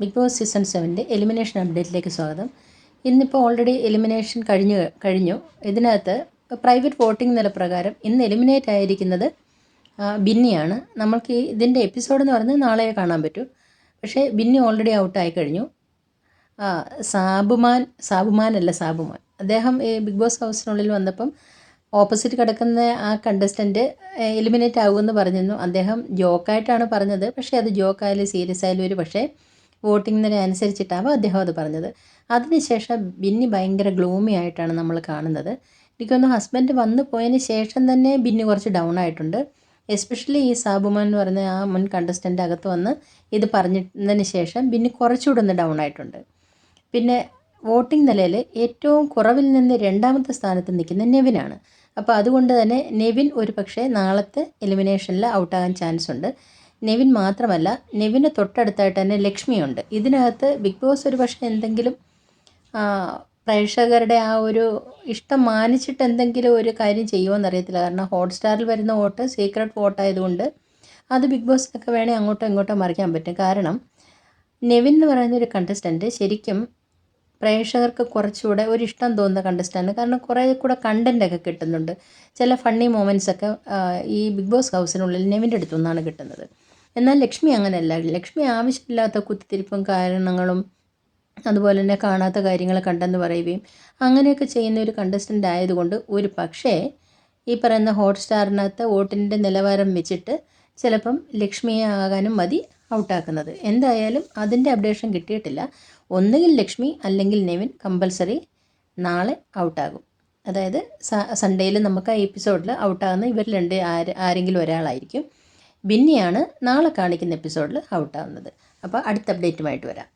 Big Boss season സെവന്റെ elimination അപ്ഡേറ്റിലേക്ക് സ്വാഗതം. ഇന്നിപ്പോൾ ഓൾറെഡി എലിമിനേഷൻ കഴിഞ്ഞു കഴിഞ്ഞു. ഇതിനകത്ത് പ്രൈവറ്റ് വോട്ടിംഗ് നിലപ്രകാരം ഇന്ന് എലിമിനേറ്റ് ആയിരിക്കുന്നത് ബിന്നിയാണ്. നമ്മൾക്ക് ഇതിന്റെ എപ്പിസോഡ് എന്ന് പറഞ്ഞാൽ നാളെ കാണാൻ പറ്റൂ. പക്ഷേ ബിന്നി ഓൾറെഡി ഔട്ടായി കഴിഞ്ഞു. സാബുമാൻ സാബുമാൻ അല്ല സാബുമാൻ. അദ്ദേഹം ഈ ബിഗ് ബോസ് ഹൗസിനുള്ളിൽ വന്നപ്പം ഓപ്പോസിറ്റ് കിടക്കുന്ന ആ കണ്ടസ്റ്റന്റ് എലിമിനേറ്റ് ആകുമെന്ന് പറഞ്ഞിരുന്നു. അദ്ദേഹം ജോക്കായിട്ടാണ് പറഞ്ഞത്. പക്ഷേ അത് ജോക്കായാലും സീരിയസ് ആയാലും ഒരു പക്ഷേ അനുസരിച്ചിട്ടാവും അദ്ദേഹം അത് പറഞ്ഞത്. അതിനുശേഷം ബിന്നി ഭയങ്കര ഗ്ലൂമി ആയിട്ടാണ് നമ്മൾ കാണുന്നത്. എനിക്കൊന്ന് ഹസ്ബൻഡ് വന്നു പോയതിന് ശേഷം തന്നെ ബിന്നി കുറച്ച് ഡൗൺ ആയിട്ടുണ്ട്. എസ്പെഷ്യലി ഈ സാബുമാൻ എന്ന് പറയുന്ന ആ മുൻ കണ്ടസ്റ്റന്റ് അകത്ത് വന്ന് ഇത് പറഞ്ഞതിന് ശേഷം ബിന്നി കുറച്ചുകൂടെ ഒന്ന് ഡൗൺ ആയിട്ടുണ്ട്. പിന്നെ വോട്ടിംഗ് നിലയിൽ ഏറ്റവും കുറവിൽ നിന്ന് രണ്ടാമത്തെ സ്ഥാനത്ത് നിൽക്കുന്ന നെവിനാണ്. അപ്പോൾ അതുകൊണ്ട് തന്നെ നെവിൻ ഒരു പക്ഷേ നാളത്തെ എലിമിനേഷനിൽ ഔട്ടാകാൻ ചാൻസ് ഉണ്ട്. നെവിൻ മാത്രമല്ല നെവിന് തൊട്ടടുത്തായിട്ട് തന്നെ ലക്ഷ്മിയുണ്ട്. ഇതിനകത്ത് ബിഗ് ബോസ് ഒരു പക്ഷേ എന്തെങ്കിലും പ്രേക്ഷകരുടെ ആ ഒരു ഇഷ്ടം മാനിച്ചിട്ട് എന്തെങ്കിലും ഒരു കാര്യം ചെയ്യുമോ അറിയത്തില്ല കാരണം ഹോട്ട്സ്റ്റാറിൽ വരുന്ന വോട്ട് സീക്രട്ട് വോട്ടായതുകൊണ്ട് അത് ബിഗ് ബോസിനൊക്കെ വേണേൽ അങ്ങോട്ടോ ഇങ്ങോട്ടോ മറിക്കാൻ പറ്റും. കാരണം നെവിൻ എന്ന് പറയുന്ന ഒരു കണ്ടസ്റ്റന്റ് ശരിക്കും പ്രേക്ഷകർക്ക് കുറച്ചുകൂടെ ഒരു ഇഷ്ടം തോന്നുന്ന കണ്ടസ്റ്റന്റ് കാരണം കുറേ കൂടെ കണ്ടന്റൊക്കെ കിട്ടുന്നുണ്ട്. ചില ഫണ്ണി മൊമെൻസൊക്കെ ഈ ബിഗ് ബോസ് ഹൗസിനുള്ളിൽ നെവിന്റെ അടുത്തു നിന്നാണ് കിട്ടുന്നത്. എന്നാൽ ലക്ഷ്മി അങ്ങനെയല്ല ലക്ഷ്മി ആവശ്യമില്ലാത്ത കുത്തിത്തിരിപ്പും കാരണങ്ങളും അതുപോലെ തന്നെ കാണാത്ത കാര്യങ്ങൾ കണ്ടെന്ന് പറയുകയും അങ്ങനെയൊക്കെ ചെയ്യുന്ന ഒരു കണ്ടസ്റ്റന്റ് ആയതുകൊണ്ട് ഒരു പക്ഷേ ഈ പറയുന്ന ഹോട്ട്സ്റ്റാറിനകത്ത് വോട്ടിന്റെ നിലവാരം വെച്ചിട്ട് ചിലപ്പം ലക്ഷ്മിയെ ആകാനും മതി ഔട്ടാക്കുന്നത്. എന്തായാലും അതിന്റെ അപ്ഡേഷൻ കിട്ടിയിട്ടില്ല. ഒന്നുകിൽ ലക്ഷ്മി അല്ലെങ്കിൽ നെവിൻ കമ്പൽസറി നാളെ ഔട്ടാകും. അതായത് സൺഡേയിൽ നമുക്ക് ആ എപ്പിസോഡിൽ ഔട്ടാകുന്ന ഇവർ രണ്ട് ആര് ആരെങ്കിലും ഒരാളായിരിക്കും. ബിന്നിയാണ് നാളെ കാണിക്കുന്ന എപ്പിസോഡിൽ ഔട്ടാവുന്നത്. അപ്പോൾ അടുത്ത അപ്ഡേറ്റുമായിട്ട് വരാം.